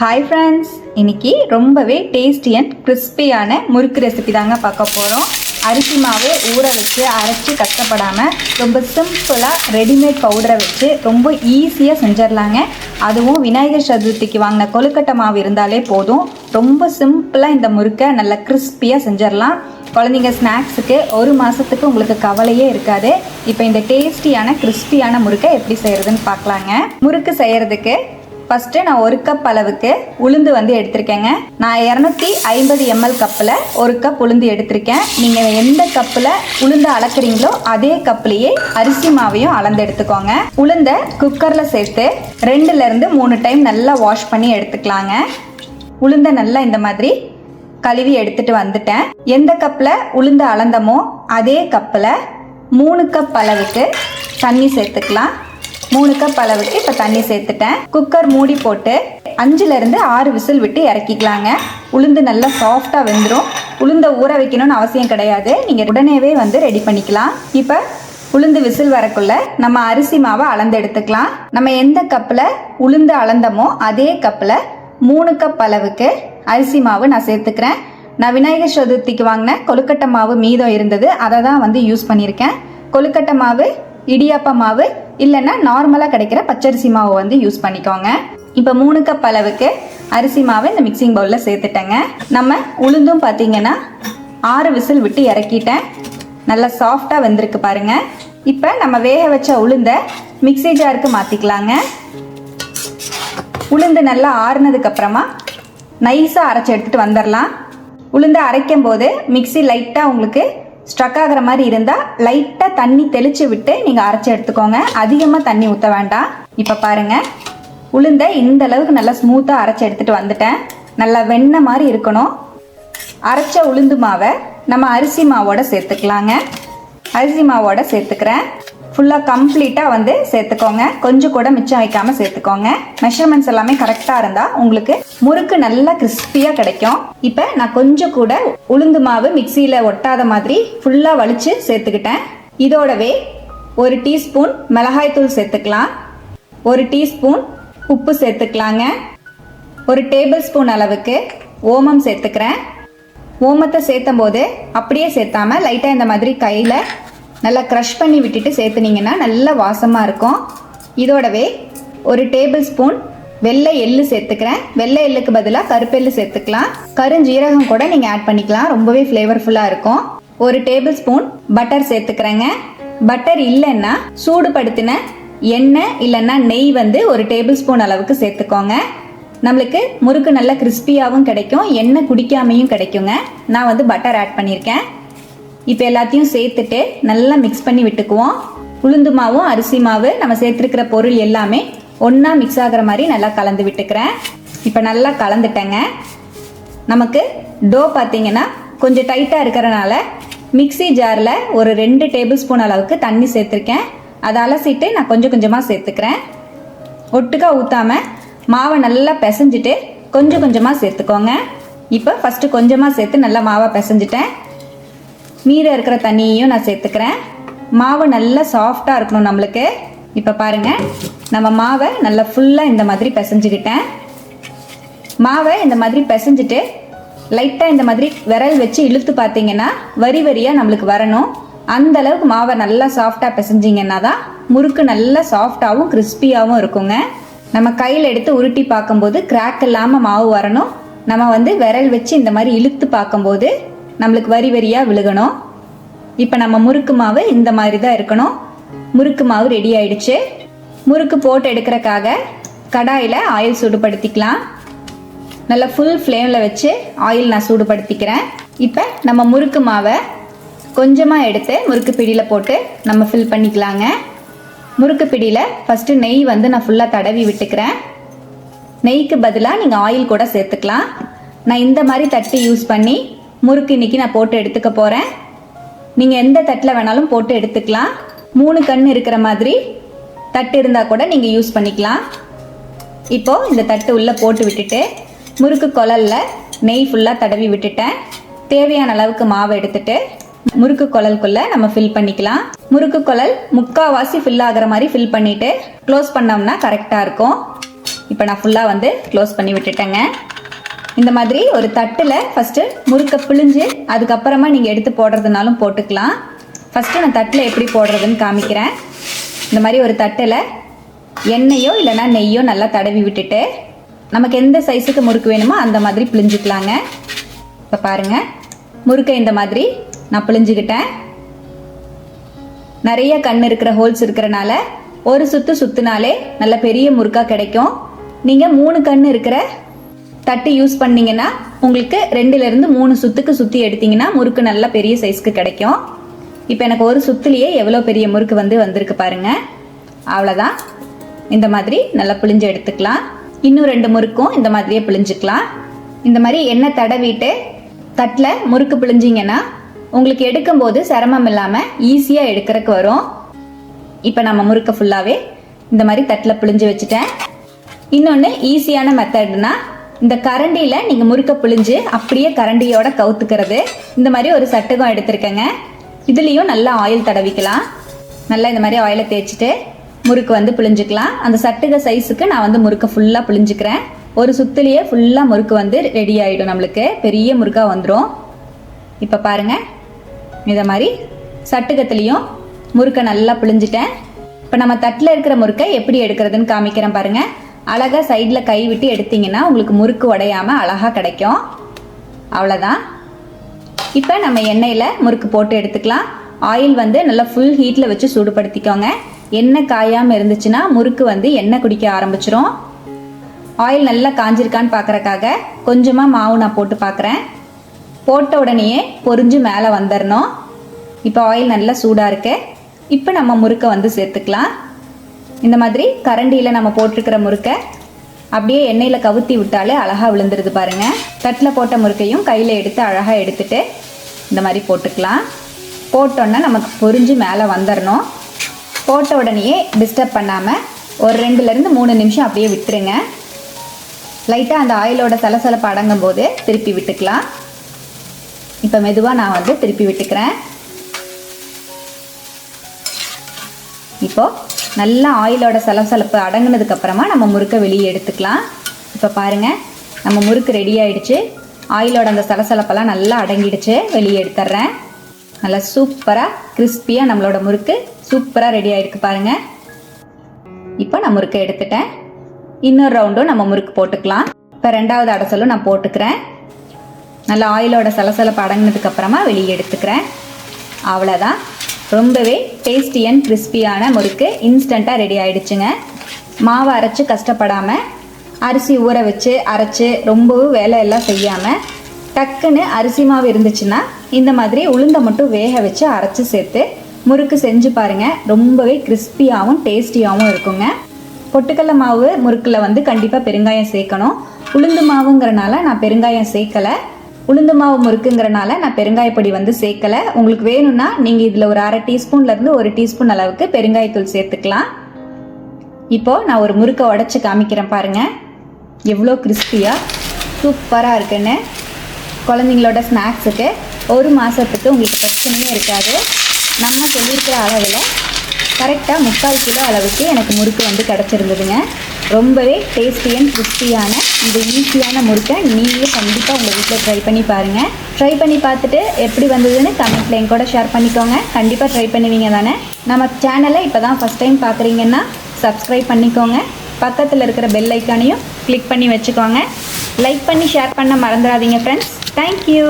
Hi friends இன்னைக்கு ரொம்பவே tasty and கிறிஸ்பியான முறுக்கு ரெசிபி தாங்க பார்க்க போகிறோம் அரிசி மாவு ஊற வச்சு அரைச்சி கஷ்டப்படாமல் ரொம்ப சிம்பிளாக ரெடிமேட் பவுடரை வச்சு ரொம்ப ஈஸியாக செஞ்சிடலாங்க அதுவும் விநாயகர் சதுர்த்திக்கு வாங்கின கொழுக்கட்டை மாவு இருந்தாலே போதும். ரொம்ப சிம்பிளாக இந்த முறுக்கை நல்லா கிறிஸ்பியாக செஞ்சிடலாம் குழந்தைங்க ஸ்நாக்ஸுக்கு ஒரு மாதத்துக்கு உங்களுக்கு கவலையே இருக்காது. இப்போ இந்த டேஸ்டியான கிறிஸ்பியான முறுக்கை எப்படி செய்கிறதுன்னு பார்க்கலாங்க. முறுக்கு செய்கிறதுக்கு ஃபஸ்ட்டு நான் ஒரு கப் அளவுக்கு உளுந்து வந்து எடுத்திருக்கேங்க. நான் இரநூத்தி ஐம்பது எம்எல் கப்பில் ஒரு கப் உளுந்து எடுத்திருக்கேன். நீங்கள் எந்த கப்பில் உளுந்து அளக்குறீங்களோ அதே கப்லேயே அரிசி மாவையும் அளந்து எடுத்துக்கோங்க. உளுந்தை குக்கரில் சேர்த்து ரெண்டுலேருந்து மூணு டைம் நல்லா வாஷ் பண்ணி எடுத்துக்கலாங்க. உளுந்தை நல்லா இந்த மாதிரி கழுவி எடுத்துட்டு வந்துட்டேன். எந்த கப்பில் உளுந்து அளந்தமோ அதே கப்பில் மூணு கப் அளவுக்கு தண்ணி சேர்த்துக்கலாம். மூணு கப் அளவுக்கு இப்போ தண்ணி சேர்த்துட்டேன். குக்கர் மூடி போட்டு அஞ்சுலேருந்து ஆறு விசில் விட்டு இறக்கிக்கலாங்க. உளுந்து நல்லா சாஃப்டாக வெந்துடும் உளுந்தை ஊற வைக்கணும்னு அவசியம் கிடையாது. நீங்கள் உடனேவே வந்து ரெடி பண்ணிக்கலாம். இப்போ உளுந்து விசில் வரக்குள்ள நம்ம அரிசி மாவை அளந்து எடுத்துக்கலாம். நம்ம எந்த கப்பில் உளுந்து அளந்தமோ அதே கப்பில் மூணு கப் அளவுக்கு அரிசி மாவு நான் சேர்த்துக்கிறேன். நான் விநாயகர் சதுர்த்திக்கு வாங்கின கொழுக்கட்டை மாவு மீதம் இருந்தது. அதை தான் வந்து யூஸ் பண்ணியிருக்கேன். கொழுக்கட்டை மாவு இடியாப்ப மாவு இல்லைன்னா நார்மலாக கிடைக்கிற பச்சரிசி மாவை வந்து யூஸ் பண்ணிக்கோங்க. இப்போ மூணு கப் அளவுக்கு அரிசி மாவை இந்த மிக்சிங் பவுலில் சேர்த்துட்டேங்க. நம்ம உளுந்தும் பார்த்தீங்கன்னா ஆறு விசில் விட்டு இறக்கிட்டேன். நல்லா சாஃப்டாக வெந்திருக்கு பாருங்க. இப்போ நம்ம வேக வச்ச உளுந்தை மிக்ஸி ஜாருக்கு மாற்றிக்கலாங்க உளுந்து நல்லா ஆறுனதுக்கப்புறமா நைஸாக அரைச்சி எடுத்துகிட்டு வந்துடலாம் உளுந்தை அரைக்கும் போது மிக்ஸி லைட்டாக உங்களுக்கு ஸ்ட்ரக் ஆகிற மாதிரி இருந்தால் லைட்டாக தண்ணி தெளித்து விட்டு நீங்கள் அரைச்சி எடுத்துக்கோங்க. அதிகமாக தண்ணி ஊற்ற வேண்டாம். இப்போ பாருங்கள் உளுந்தை இந்த அளவுக்கு நல்லா ஸ்மூத்தாக அரைச்சி எடுத்துகிட்டு வந்துட்டேன். நல்லா வெண்ணெய் மாதிரி இருக்கணும். அரைச்ச உளுந்து மாவை நம்ம அரிசி மாவோட சேர்த்துக்கலாங்க. அரிசி மாவோட சேர்த்துக்கிறேன். ஃபுல்லாக கம்ப்ளீட்டாக வந்து சேர்த்துக்கோங்க. கொஞ்சம் கூட மிச்சம் வைக்காமல் சேர்த்துக்கோங்க. மெஷர்மெண்ட்ஸ் எல்லாமே கரெக்டாக இருந்தால் உங்களுக்கு முறுக்கு நல்லா கிறிஸ்பியாக கிடைக்கும். இப்போ நான் கொஞ்சம் கூட உளுந்து மாவு மிக்சியில் ஒட்டாத மாதிரி ஃபுல்லாக வலிச்சு சேர்த்துக்கிட்டேன். இதோடவே ஒரு டீஸ்பூன் மிளகாய்த்தூள் சேர்த்துக்கலாம். ஒரு டீஸ்பூன் உப்பு சேர்த்துக்கலாங்க. ஒரு டேபிள் ஸ்பூன் அளவுக்கு ஓமம் சேர்த்துக்கிறேன். ஓமத்தை சேர்த்தும் போது அப்படியே சேர்த்தாம லைட்டாக இந்த மாதிரி கையில் நல்லா க்ரஷ் பண்ணி விட்டுட்டு சேர்த்துனீங்கன்னா நல்ல வாசமாக இருக்கும். இதோடவே ஒரு டேபிள் ஸ்பூன் வெள்ளை எள்ளு சேர்த்துக்கிறேன். வெள்ளை எள்ளுக்கு பதிலாக கருப்பெள்ளு சேர்த்துக்கலாம். கருஞ்சீரகம் கூட நீங்கள் ஆட் பண்ணிக்கலாம். ரொம்பவே ஃப்ளேவர்ஃபுல்லாக இருக்கும். ஒரு டேபிள் ஸ்பூன் பட்டர் சேர்த்துக்கிறேங்க. பட்டர் இல்லைன்னா சூடுபடுத்தின எண்ணெய் இல்லைன்னா நெய் வந்து ஒரு டேபிள் ஸ்பூன் அளவுக்கு சேர்த்துக்கோங்க. நம்மளுக்கு முறுக்கு நல்லா கிறிஸ்பியாகவும் கிடைக்கும். எண்ணெய் குடிக்காமையும் கிடைக்குங்க. நான் வந்து பட்டர் ஆட் பண்ணியிருக்கேன். இப்போ எல்லாத்தையும் சேர்த்துட்டு நல்லா மிக்ஸ் பண்ணி விட்டுக்குவோம். உளுந்து மாவும் அரிசி மாவு நம்ம சேர்த்துருக்கிற பொருள் எல்லாமே ஒன்றா மிக்ஸ் ஆகிற மாதிரி நல்லா கலந்து விட்டுக்கிறேன். இப்போ நல்லா கலந்துட்டேங்க. நமக்கு டோ பார்த்தீங்கன்னா கொஞ்சம் டைட்டாக இருக்கிறனால மிக்ஸி ஜாரில் ஒரு ரெண்டு டேபிள் ஸ்பூன் அளவுக்கு தண்ணி சேர்த்துருக்கேன். அதை அலசிட்டு நான் கொஞ்சம் கொஞ்சமாக சேர்த்துக்கிறேன். ஒட்டுக்கா ஊற்றாமல் மாவை நல்லா பிசைஞ்சிட்டு கொஞ்சம் கொஞ்சமாக சேர்த்துக்கோங்க. இப்போ ஃபஸ்ட்டு கொஞ்சமாக சேர்த்து நல்லா மாவை பிசைஞ்சிட்டேன். மீதம் இருக்கிற தண்ணியையும் நான் சேர்த்துக்கிறேன். மாவு நல்லா சாஃப்டாக இருக்கணும் நம்மளுக்கு. இப்போ பாருங்கள் நம்ம மாவை நல்லா ஃபுல்லாக இந்த மாதிரி பிசைஞ்சுக்கிட்டேன். மாவை இந்த மாதிரி பிசைஞ்சிட்டு லைட்டாக இந்த மாதிரி விரல் வச்சு இழுத்து பார்த்தீங்கன்னா வரி வரியாக நம்மளுக்கு வரணும். அந்த அளவுக்கு மாவை நல்லா சாஃப்டாக பிசைஞ்சிங்கன்னா தான் முறுக்கு நல்லா சாஃப்டாகவும் கிறிஸ்பியாகவும் இருக்குங்க. நம்ம கையில் எடுத்து உருட்டி பார்க்கும்போது கிராக் இல்லாமல் மாவு வரணும். நம்ம வந்து விரல் வச்சு இந்த மாதிரி இழுத்து பார்க்கும்போது நம்மளுக்கு வரி வரியாக விழுகணும். இப்போ நம்ம முறுக்கு மாவு இந்த மாதிரி தான் இருக்கணும். முறுக்கு மாவு ரெடி ஆயிடுச்சு. முறுக்கு போட்டு எடுக்கிறக்காக கடாயில் ஆயில் சூடுபடுத்திக்கலாம். நல்லா ஃபுல் ஃப்ளேமில் வச்சு ஆயில் நான் சூடுபடுத்திக்கிறேன். இப்போ நம்ம முறுக்கு மாவை கொஞ்சமாக எடுத்து முறுக்கு பிடியில் போட்டு நம்ம ஃபில் பண்ணிக்கலாங்க. முறுக்கு பிடியில் ஃபஸ்ட்டு நெய் வந்து நான் ஃபுல்லாக தடவி விட்டுக்கிறேன். நெய்க்கு பதிலாக நீங்கள் ஆயில் கூட சேர்த்துக்கலாம். நான் இந்த மாதிரி தட்டு யூஸ் பண்ணி முறுக்கு இன்னைக்கு நான் போட்டு எடுத்துக்க போகிறேன் நீங்கள் எந்த தட்டில் வேணாலும் போட்டு எடுத்துக்கலாம். மூணு கண் இருக்கிற மாதிரி தட்டு இருந்தால் கூட நீங்கள் யூஸ் பண்ணிக்கலாம். இப்போது இந்த தட்டு உள்ளே போட்டு விட்டுட்டு முறுக்கு குழலில் நெய் ஃபுல்லாக தடவி விட்டுட்டேன். தேவையான அளவுக்கு மாவு எடுத்துட்டு முறுக்கு குழலுக்குள்ளே நம்ம ஃபில் பண்ணிக்கலாம். முறுக்கு குழல் முக்காவாசி ஃபில் ஆகிற மாதிரி ஃபில் பண்ணிவிட்டு க்ளோஸ் பண்ணோம்னா கரெக்டாக இருக்கும். இப்போ நான் ஃபுல்லாக வந்து க்ளோஸ் பண்ணி விட்டுட்டேங்க. இந்த மாதிரி ஒரு தட்டில் ஃபஸ்ட்டு முறுக்க பிழிஞ்சு அதுக்கப்புறமா நீங்கள் எடுத்து போடுறதுனாலும் போட்டுக்கலாம். ஃபஸ்ட்டு நான் தட்டில் எப்படி போடுறதுன்னு காமிக்கிறேன். இந்த மாதிரி ஒரு தட்டில் எண்ணெயோ இல்லைன்னா நெய்யோ நல்லா தடவி விட்டுட்டு நமக்கு எந்த சைஸுக்கு முறுக்கு வேணுமோ அந்த மாதிரி பிழிஞ்சுக்கலாங்க. இப்போ பாருங்கள் முறுக்கை இந்த மாதிரி நான் பிழிஞ்சுக்கிட்டேன். நிறைய கண் இருக்கிற ஹோல்ஸ் இருக்கிறனால ஒரு சுற்று சுற்றுனாலே நல்ல பெரிய முறுக்காக கிடைக்கும். நீங்கள் மூணு கண் இருக்கிற தட்டு யூஸ் பண்ணீங்கன்னா உங்களுக்கு ரெண்டுலேருந்து மூணு சுத்துக்கு சுற்றி எடுத்தீங்கன்னா முறுக்கு நல்ல பெரிய சைஸ்க்கு கிடைக்கும். இப்போ எனக்கு ஒரு சுத்துலேயே எவ்வளோ பெரிய முறுக்கு வந்து வந்திருக்கு பாருங்கள் அவ்வளோதான் இந்த மாதிரி நல்லா பிழிஞ்சு எடுத்துக்கலாம். இன்னும் ரெண்டு முறுக்கும் இந்த மாதிரியே பிழிஞ்சுக்கலாம். இந்த மாதிரி எண்ணெய் தடவிட்டு தட்டில் முறுக்கு பிழிஞ்சிங்கன்னா உங்களுக்கு எடுக்கும்போது சிரமம் இல்லாமல் ஈஸியாக எடுக்கிறதுக்கு வரும். இப்போ நம்ம முறுக்கை ஃபுல்லாகவே இந்த மாதிரி தட்டில் பிழிஞ்சு வச்சுட்டேன். இன்னொன்று ஈஸியான மெத்தட்னா இந்த கரண்டியில் நீங்கள் முறுக்க பிழிஞ்சு அப்படியே கரண்டியோட கவுத்துக்கிறது. இந்த மாதிரி ஒரு சட்டுகம் எடுத்திருக்கேங்க. இதுலேயும் நல்லா ஆயில் தடவிக்கலாம். நல்லா இந்த மாதிரி ஆயிலை தேய்ச்சிட்டு முறுக்கு வந்து புழிஞ்சிக்கலாம். அந்த சட்டுக சைஸுக்கு நான் வந்து முறுக்க ஃபுல்லாக புழிஞ்சிக்கிறேன். ஒரு சுத்துலேயே ஃபுல்லாக முறுக்கு வந்து ரெடி ஆகிடும் நம்மளுக்கு. பெரிய முறுக்காக வந்துடும் இப்போ பாருங்கள் இதை மாதிரி சட்டுகத்துலேயும் முறுக்கை நல்லா புழிஞ்சிட்டேன். இப்போ நம்ம தட்டில் இருக்கிற முறுக்கை எப்படி எடுக்கிறதுன்னு காமிக்கிறேன் பாருங்கள் அழகாக சைடில் கை விட்டு எடுத்தீங்கன்னா உங்களுக்கு முறுக்கு உடையாமல் அழகாக கிடைக்கும். அவ்வளோதான் இப்போ நம்ம எண்ணெயில் முறுக்கு போட்டு எடுத்துக்கலாம். ஆயில் வந்து நல்லா ஃபுல் ஹீட்டில் வச்சு சூடுபடுத்திக்கோங்க. எண்ணெய் காயாமல் இருந்துச்சுன்னா முறுக்கு வந்து எண்ணெய் குடிக்க ஆரம்பிச்சிரும். ஆயில் நல்லா காஞ்சிருக்கான்னு பார்க்குறக்காக கொஞ்சமாக மாவு நான் போட்டு பார்க்குறேன் போட்ட உடனேயே பொறிஞ்சு மேலே வந்துடணும் இப்போ ஆயில் நல்லா சூடாக இருக்கு. இப்போ நம்ம முறுக்கை வந்து சேர்த்துக்கலாம். இந்த மாதிரி கரண்டியில் நம்ம போட்டிருக்கிற முறுக்கை அப்படியே எண்ணெயில் கவுத்தி விட்டாலே அழகாக விழுந்துருது பாருங்கள் தட்டில் போட்ட முறுக்கையும் கையில் எடுத்து அழகாக எடுத்துட்டு இந்த மாதிரி போட்டுக்கலாம். போட்டோன்னா நமக்கு பொறிஞ்சு மேலே வந்துடணும் போட்ட உடனேயே டிஸ்டர்ப் பண்ணாமல் ஒரு ரெண்டுலேருந்து மூணு நிமிஷம் அப்படியே விட்டுருங்க. லைட்டாக அந்த ஆயிலோட சலசலப்பு அடங்கும் போது திருப்பி விட்டுக்கலாம். இப்போ மெதுவாக நான் வந்து திருப்பி விட்டுக்கிறேன். இப்போ நல்லா ஆயிலோட சலசலப்பு அடங்கினதுக்கப்புறமா நம்ம முறுக்கை வெளியே எடுத்துக்கலாம். இப்போ பாருங்கள் நம்ம முறுக்கு ரெடி ஆயிடுச்சு. ஆயிலோட அந்த சலசலப்பெல்லாம் நல்லா அடங்கிடுச்சு. வெளியே எடுத்துட்றேன். நல்லா சூப்பராக கிறிஸ்பியாக நம்மளோட முறுக்கு சூப்பராக ரெடி ஆகிருக்கு பாருங்கள் இப்போ நான் முறுக்கை எடுத்துட்டேன். இன்னொரு ரவுண்டும் நம்ம முறுக்கு போட்டுக்கலாம். இப்போ ரெண்டாவது அடசலும் நான் போட்டுக்கிறேன். நல்லா ஆயிலோட சலசலப்பு அடங்கினதுக்கு அப்புறமா வெளியே எடுத்துக்கிறேன். அவ்வளோதான் ரொம்பவே டேஸ்டி அண்ட் கிறிஸ்பியான முறுக்கு இன்ஸ்டண்ட்டாக ரெடி ஆகிடுச்சுங்க மாவை அரைச்சி கஷ்டப்படாமல் அரிசி ஊற வச்சு அரைச்சி ரொம்பவும் வேலை எல்லாம் செய்யாமல் டக்குன்னு அரிசி மாவு இருந்துச்சுன்னா இந்த மாதிரி உளுந்தை மட்டும் வேக வச்சு அரைச்சி சேர்த்து முறுக்கு செஞ்சு பாருங்கள் ரொம்பவே கிறிஸ்பியாகவும் டேஸ்டியாகவும் இருக்குங்க. பொட்டுக்கடல மாவு முறுக்கில் வந்து கண்டிப்பாக பெருங்காயம் சேர்க்கணும். உளுந்து மாவுங்கிறனால நான் பெருங்காயம் சேர்க்கலை. உளுந்து மாவு முறுக்குங்கிறனால நான் பெருங்காயப்பொடி வந்து சேர்க்கலை. உங்களுக்கு வேணும்னா நீங்கள் இதில் ஒரு அரை டீஸ்பூன்லேருந்து ஒரு டீஸ்பூன் அளவுக்கு பெருங்காயத்தூள் சேர்த்துக்கலாம். இப்போது நான் ஒரு முறுக்கை உடச்சி காமிக்கிறேன் பாருங்கள் எவ்வளோ கிறிஸ்பியாக சூப்பராக இருக்குன்னு. குழந்தைங்களோட ஸ்நாக்ஸுக்கு ஒரு மாதத்துக்கு உங்களுக்கு பிரச்சனையே இருக்காது. நம்ம சொல்லியிருக்கிற அளவில் கரெக்டாக முக்கால் கிலோ அளவுக்கு எனக்கு முறுக்கு வந்து கிடச்சிருந்ததுங்க. ரொம்பவே டேஸ்டி அண்ட் கிறிஸ்பியான இந்த ஈஸியான முறுக்கை. நீங்களே கண்டிப்பாக உங்கள் வீட்டில் ட்ரை பண்ணி பாருங்கள் ட்ரை பண்ணி பார்த்துட்டு எப்படி வந்ததுன்னு கமெண்ட்டில் என் கூட ஷேர் பண்ணிக்கோங்க. கண்டிப்பாக ட்ரை பண்ணுவீங்க தானே? நம்ம சேனலை இப்போ தான் ஃபஸ்ட் டைம் பார்க்குறீங்கன்னா சப்ஸ்கிரைப் பண்ணிக்கோங்க. பக்கத்தில் இருக்கிற பெல் ஐக்கானையும் கிளிக் பண்ணி வச்சுக்கோங்க. லைக் பண்ணி ஷேர் பண்ண மறந்துடாதீங்க ஃப்ரெண்ட்ஸ் தேங்க்யூ